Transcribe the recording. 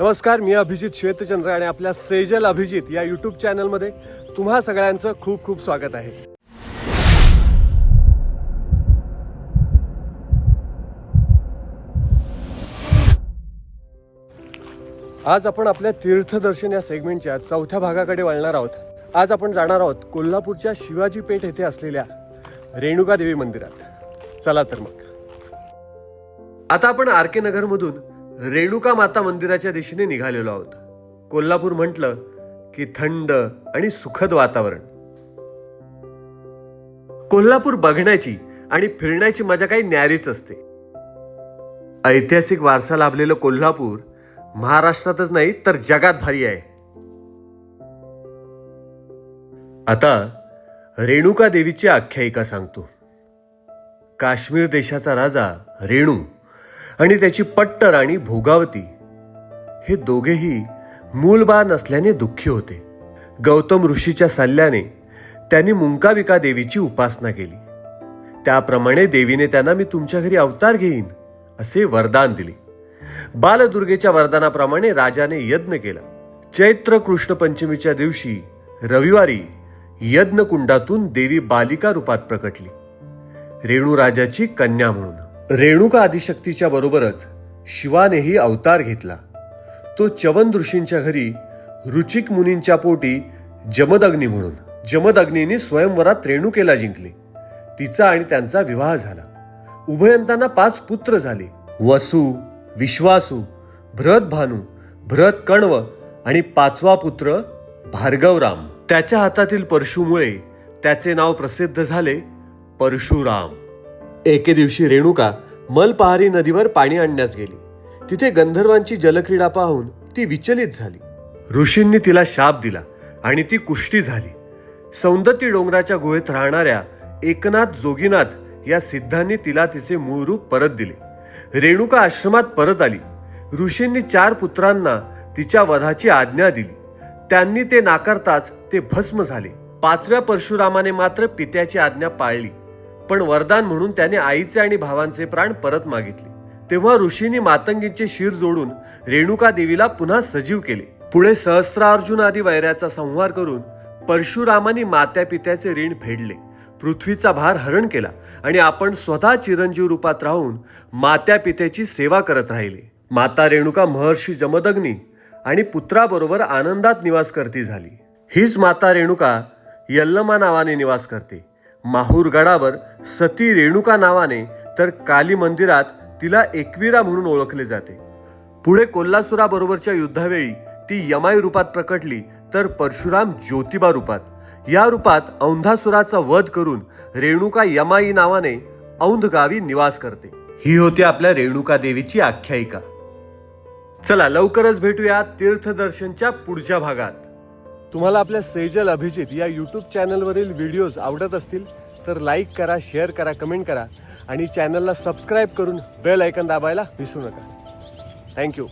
नमस्कार मी अभिजित श्वेतचंद्र आणि आपल्या सेजल अभिजित या यूट्यूब चॅनलमध्ये तुम्हा सगळ्यांचं खूप खूप स्वागत आहे. आज आपण आपल्या तीर्थदर्शन या सेगमेंटच्या चौथ्या भागाकडे वळणार आहोत. आज आपण जाणार आहोत कोल्हापूरच्या शिवाजी पेठ येथे असलेल्या रेणुकादेवी मंदिरात. चला तर मग. आता आपण आर के नगरमधून रेणुका माता मंदिराच्या दिशेने निघालेलो आहोत. कोल्हापूर म्हटलं की थंड आणि सुखद वातावरण. कोल्हापूर बघण्याची आणि फिरण्याची मजा काही न्यारीच असते. ऐतिहासिक वारसा लाभलेलं कोल्हापूर महाराष्ट्रातच नाही तर जगात भारी आहे. आता रेणुका देवीची आख्यायिका सांगतो. काश्मीर देशाचा राजा रेणू आणि त्याची पट्ट राणी भोगावती हे दोघेही मूलबा नसल्याने दुःखी होते. गौतम ऋषीच्या सल्ल्याने त्यांनी मुंकाविका देवीची उपासना केली. त्याप्रमाणे देवीने त्यांना मी तुमच्या घरी अवतार घेईन असे वरदान दिले. बालदुर्गेच्या वरदानाप्रमाणे राजाने यज्ञ केला. चैत्र कृष्ण पंचमीच्या दिवशी रविवारी यज्ञकुंडातून देवी बालिका रूपात प्रकटली. रेणू राजाची कन्या म्हणून. रेणुका आदिशक्तीच्या बरोबरच शिवानेही अवतार घेतला. तो चवन ऋषींच्या घरी रुचिक मुनींच्या पोटी जमदग्नी म्हणून जमदग्नीने स्वयंवरात रेणुकेला जिंकले. तिचा आणि त्यांचा विवाह झाला. उभयंतांना पाच पुत्र झाले. वसु विश्वासू भरत भानू भरत कण्व आणि पाचवा पुत्र भार्गवराम. त्याच्या हातातील परशुमुळे त्याचे नाव प्रसिद्ध झाले परशुराम. एके दिवशी रेणुका मलपहारी नदीवर पाणी आणण्यास गेली. तिथे गंधर्वांची जलक्रीडा पाहून ती विचलित झाली. ऋषींनी तिला शाप दिला आणि ती कुष्टी झाली. सौंदती डोंगराच्या गुहेत राहणाऱ्या एकनाथ जोगीनाथ या सिद्धांनी तिला तिचे मूळ रूप परत दिले. रेणुका आश्रमात परत आली. ऋषींनी चार पुत्रांना तिच्या वधाची आज्ञा दिली. त्यांनी ते नाकारताच ते भस्म झाले. पाचव्या परशुरामाने मात्र पित्याची आज्ञा पाळली. पण वरदान म्हणून त्याने आईचे आणि भावांचे प्राण परत मागितले. तेव्हा ऋषींनी मातंगींचे शिर जोडून रेणुका देवीला पुन्हा सजीव केले. पुढे सहस्त्रार्जुन आदी वैऱ्याचा संहार करून परशुरामानी मात्या पित्याचे ऋण फेडले. पृथ्वीचा भार हरण केला आणि आपण स्वतः चिरंजीव रूपात राहून मात्या पित्याची सेवा करत राहिले. माता रेणुका महर्षी जमदग्नी आणि पुत्राबरोबर आनंदात निवास करती झाली. हीच माता रेणुका यल्लमा नावाने निवास करते. माहूर गडावर सती रेणुका नावाने तर काली मंदिरात तिला एकविरा म्हणून ओळखले जाते. पुढे कोल्हासुराबरोबरच्या युद्धावेळी ती यमाई रूपात प्रकटली तर परशुराम ज्योतिबा रूपात. या रूपात औंधासुराचा वध करून रेणुका यमाई नावाने औंध गावी निवास करते. ही होती आपल्या रेणुका देवीची आख्यायिका. चला लवकरच भेटूया तीर्थदर्शनच्या पुढच्या भागात. तुम्हाला आपल्या सेजल अभिजित या यूट्यूब चॅनलवरील व्हिडिओज आवडत असतील तर लाईक करा शेअर करा कमेंट करा आणि चॅनलला सबस्क्राईब करून बेल ऐकन दाबायला विसरू नका. थँक्यू